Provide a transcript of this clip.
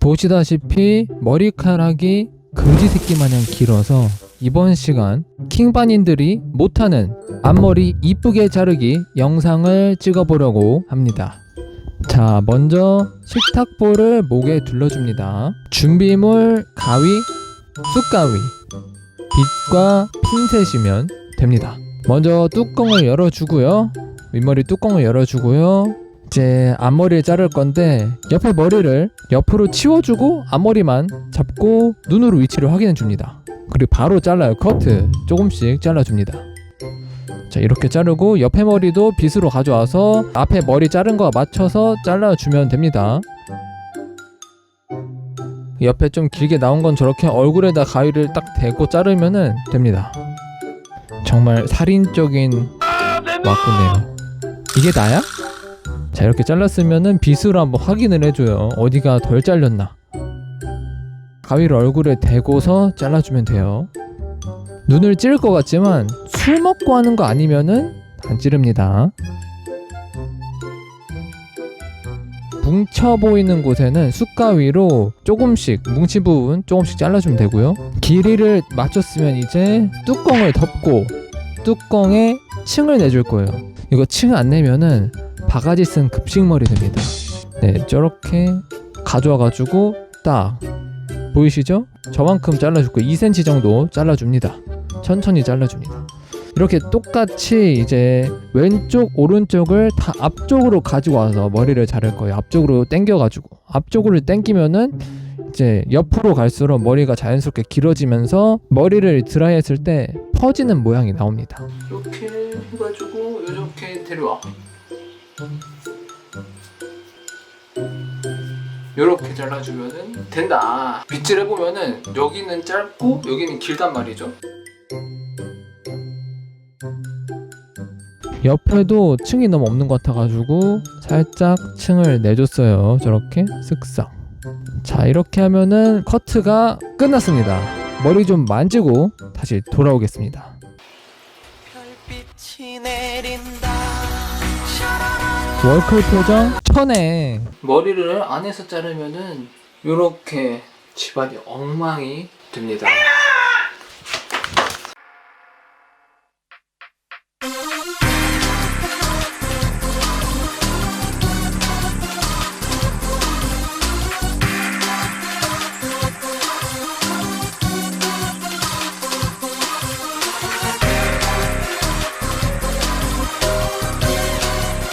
보시다시피 머리카락이 금지 새끼 마냥 길어서 이번 시간 킹반인들이 못하는 앞머리 이쁘게 자르기 영상을 찍어보려고 합니다. 자, 먼저 식탁볼을 목에 둘러줍니다. 준비물 가위, 쑥가위, 빗과 핀셋이면 됩니다. 먼저 뚜껑을 열어주고요. 윗머리 뚜껑을 열어주고요. 이제 앞머리를 자를 건데 옆에 머리를 옆으로 치워주고 앞머리만 잡고 눈으로 위치를 확인해 줍니다. 그리고 바로 잘라요. 커트 조금씩 잘라줍니다. 자 이렇게 자르고 옆에 머리도 빗으로 가져와서 앞에 머리 자른 거와 맞춰서 잘라주면 됩니다. 옆에 좀 길게 나온 건 저렇게 얼굴에다 가위를 딱 대고 자르면은 됩니다. 정말 살인적인 와꾸네요. 이게 나야? 자 이렇게 잘랐으면은 빗으로 한번 확인을 해줘요 어디가 덜 잘렸나 가위를 얼굴에 대고서 잘라주면 돼요 눈을 찌를 것 같지만 술 먹고 하는 거 아니면은 안 찌릅니다 뭉쳐 보이는 곳에는 숯가위로 조금씩 뭉친 부분 조금씩 잘라주면 되고요 길이를 맞췄으면 이제 뚜껑을 덮고 뚜껑에 층을 내줄 거예요 이거 층 안 내면은 바가지 쓴 급식머리 됩니다. 네, 저렇게 가져와가지고 딱 보이시죠? 저만큼 잘라줄 거예요. 2cm 정도 잘라줍니다. 천천히 잘라줍니다. 이렇게 똑같이 이제 왼쪽 오른쪽을 다 앞쪽으로 가지고 와서 머리를 자를 거예요. 앞쪽으로 당겨가지고 앞쪽으로 당기면은 이제 옆으로 갈수록 머리가 자연스럽게 길어지면서 머리를 드라이했을 때 퍼지는 모양이 나옵니다. 이렇게 해가지고 이렇게 데려와. 이렇게 잘라주면은 된다. 빗질 해보면은 여기는 짧고 여기는 길단 말이죠. 옆에도 층이 너무 없는 것 같아가지고 살짝 층을 내줬어요. 저렇게 쓱싹. 자 이렇게 하면은 커트가 끝났습니다. 머리 좀 만지고 다시 돌아오겠습니다. 별빛이 내린다 월클 표정 천에 머리를 안에서 자르면은 이렇게 집안이 엉망이 됩니다.